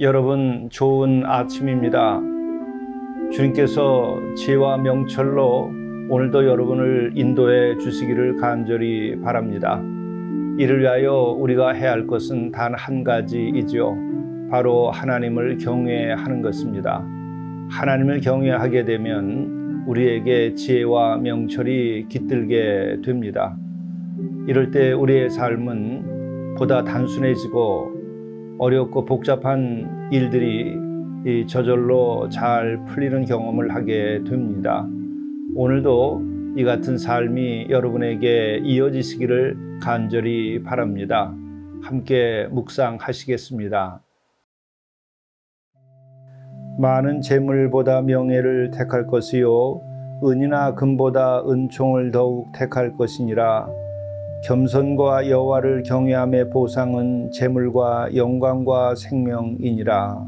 여러분 좋은 아침입니다. 주님께서 지혜와 명철로 오늘도 여러분을 인도해 주시기를 간절히 바랍니다. 이를 위하여 우리가 해야 할 것은 단 한 가지이지요. 바로 하나님을 경외하는 것입니다. 하나님을 경외하게 되면 우리에게 지혜와 명철이 깃들게 됩니다. 이럴 때 우리의 삶은 보다 단순해지고 어렵고 복잡한 일들이 이 저절로 잘 풀리는 경험을 하게 됩니다. 오늘도 이 같은 삶이 여러분에게 이어지시기를 간절히 바랍니다. 함께 묵상하시겠습니다. 많은 재물보다 명예를 택할 것이요 은이나 금보다 은총을 더욱 택할 것이니라 겸손과 여호와를 경외함의 보상은 재물과 영광과 생명이니라.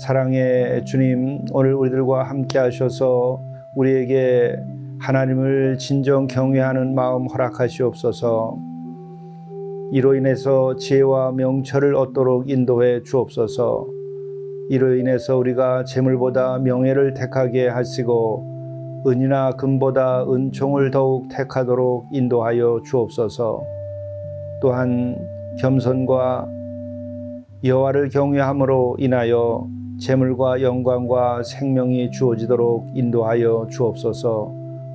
사랑의 주님, 오늘 우리들과 함께 하셔서 우리에게 하나님을 진정 경외하는 마음 허락하시옵소서. 이로 인해서 지혜와 명철을 얻도록 인도해 주옵소서. 이로 인해서 우리가 재물보다 명예를 택하게 하시고 은이나 금보다 은총을 더욱 택하도록 인도하여 주옵소서. 또한 겸손과 여호와를 경외함으로 인하여 재물과 영광과 생명이 주어지도록 인도하여 주옵소서.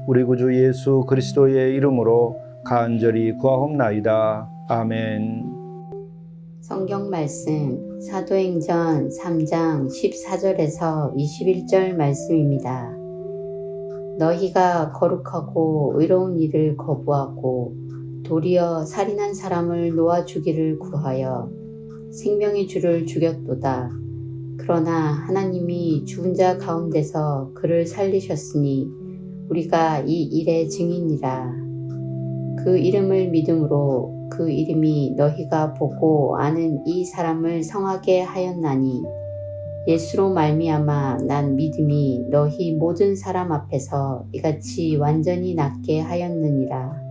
우리 구주 예수 그리스도의 이름으로 간절히 구하옵나이다. 아멘. 성경 말씀 사도행전 3장 14절에서 21절 말씀입니다. 너희가 거룩하고 의로운 일을 거부하고 도리어 살인한 사람을 놓아 주기를 구하여 생명의 주를 죽였도다. 그러나 하나님이 죽은 자 가운데서 그를 살리셨으니 우리가 이 일의 증인이라. 그 이름을 믿음으로 그 이름이 너희가 보고 아는 이 사람을 성하게 하였나니 예수로 말미암아 난 믿음이 너희 모든 사람 앞에서 이같이 완전히 낫게 하였느니라.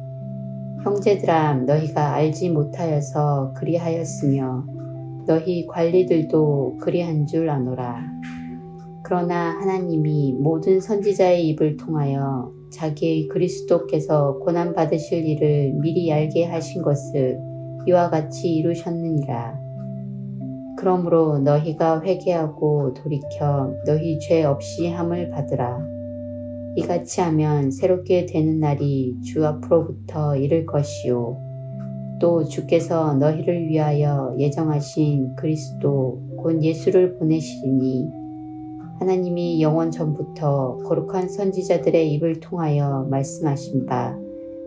형제들아 너희가 알지 못하여서 그리하였으며 너희 관리들도 그리한 줄 아노라. 그러나 하나님이 모든 선지자의 입을 통하여 자기의 그리스도께서 고난 받으실 일을 미리 알게 하신 것을 이와 같이 이루셨느니라. 그러므로 너희가 회개하고 돌이켜 너희 죄 없이 함을 받으라. 이같이 하면 새롭게 되는 날이 주 앞으로부터 이를 것이요. 또 주께서 너희를 위하여 예정하신 그리스도 곧 예수를 보내시리니 하나님이 영원 전부터 거룩한 선지자들의 입을 통하여 말씀하신 바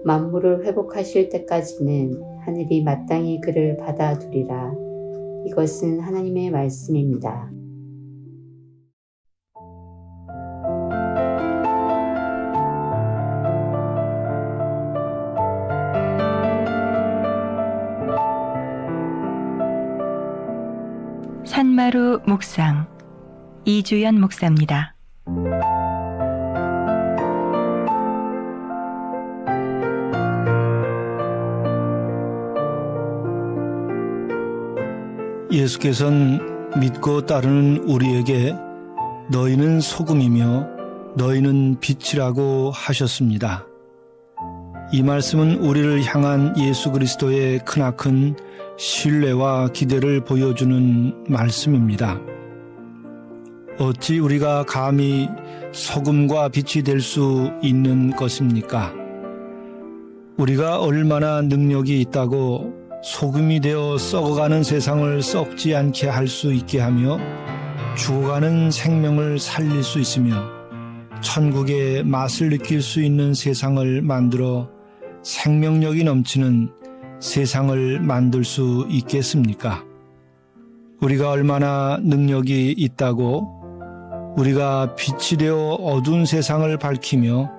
만물을 회복하실 때까지는 하늘이 마땅히 그를 받아두리라. 이것은 하나님의 말씀입니다. 산마루 묵상 이주연 목사입니다. 예수께서는 믿고 따르는 우리에게 너희는 소금이며 너희는 빛이라고 하셨습니다. 이 말씀은 우리를 향한 예수 그리스도의 크나큰 신뢰와 기대를 보여주는 말씀입니다. 어찌 우리가 감히 소금과 빛이 될 수 있는 것입니까? 우리가 얼마나 능력이 있다고 소금이 되어 썩어가는 세상을 썩지 않게 할 수 있게 하며 죽어가는 생명을 살릴 수 있으며 천국의 맛을 느낄 수 있는 세상을 만들어 생명력이 넘치는 세상을 만들 수 있겠습니까? 우리가 얼마나 능력이 있다고 우리가 빛이 되어 어두운 세상을 밝히며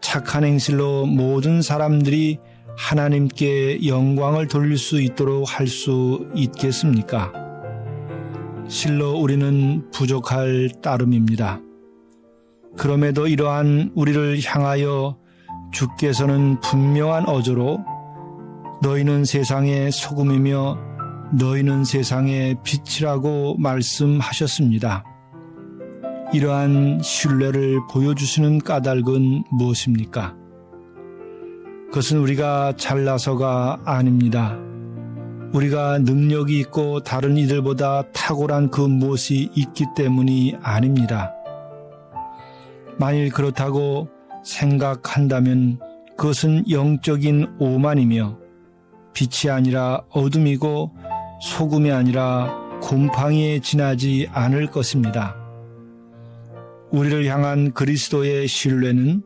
착한 행실로 모든 사람들이 하나님께 영광을 돌릴 수 있도록 할 수 있겠습니까? 실로 우리는 부족할 따름입니다. 그럼에도 이러한 우리를 향하여 주께서는 분명한 어조로 너희는 세상의 소금이며 너희는 세상의 빛이라고 말씀하셨습니다. 이러한 신뢰를 보여주시는 까닭은 무엇입니까? 그것은 우리가 잘나서가 아닙니다. 우리가 능력이 있고 다른 이들보다 탁월한 그 무엇이 있기 때문이 아닙니다. 만일 그렇다고 생각한다면 그것은 영적인 오만이며 빛이 아니라 어둠이고 소금이 아니라 곰팡이에 지나지 않을 것입니다. 우리를 향한 그리스도의 신뢰는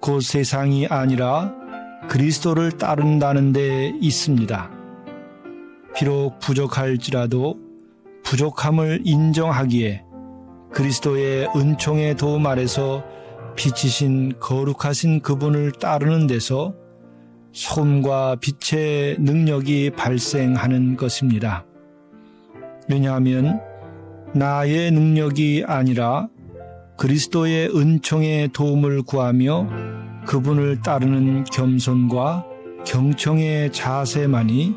곧 세상이 아니라 그리스도를 따른다는 데 있습니다. 비록 부족할지라도 부족함을 인정하기에 그리스도의 은총의 도움 아래서 빛이신 거룩하신 그분을 따르는 데서 소금과 빛의 능력이 발생하는 것입니다. 왜냐하면 나의 능력이 아니라 그리스도의 은총의 도움을 구하며 그분을 따르는 겸손과 경청의 자세만이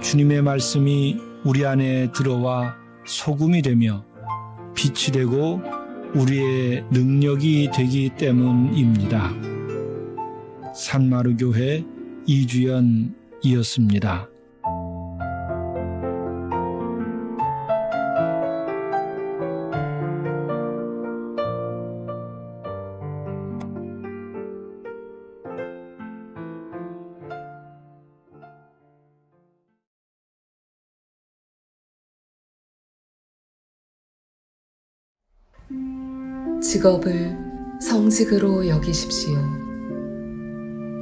주님의 말씀이 우리 안에 들어와 소금이 되며 빛이 되고 우리의 능력이 되기 때문입니다. 산마루 교회 이주연이었습니다. 직업을 성직으로 여기십시오.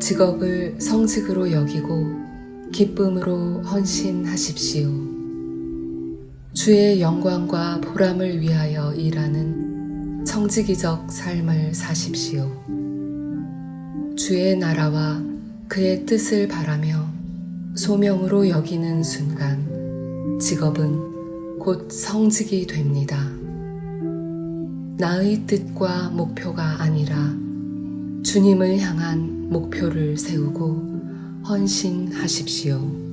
직업을 성직으로 여기고 기쁨으로 헌신하십시오. 주의 영광과 보람을 위하여 일하는 청지기적 삶을 사십시오. 주의 나라와 그의 뜻을 바라며 소명으로 여기는 순간 직업은 곧 성직이 됩니다. 나의 뜻과 목표가 아니라 주님을 향한 목표를 세우고 헌신하십시오.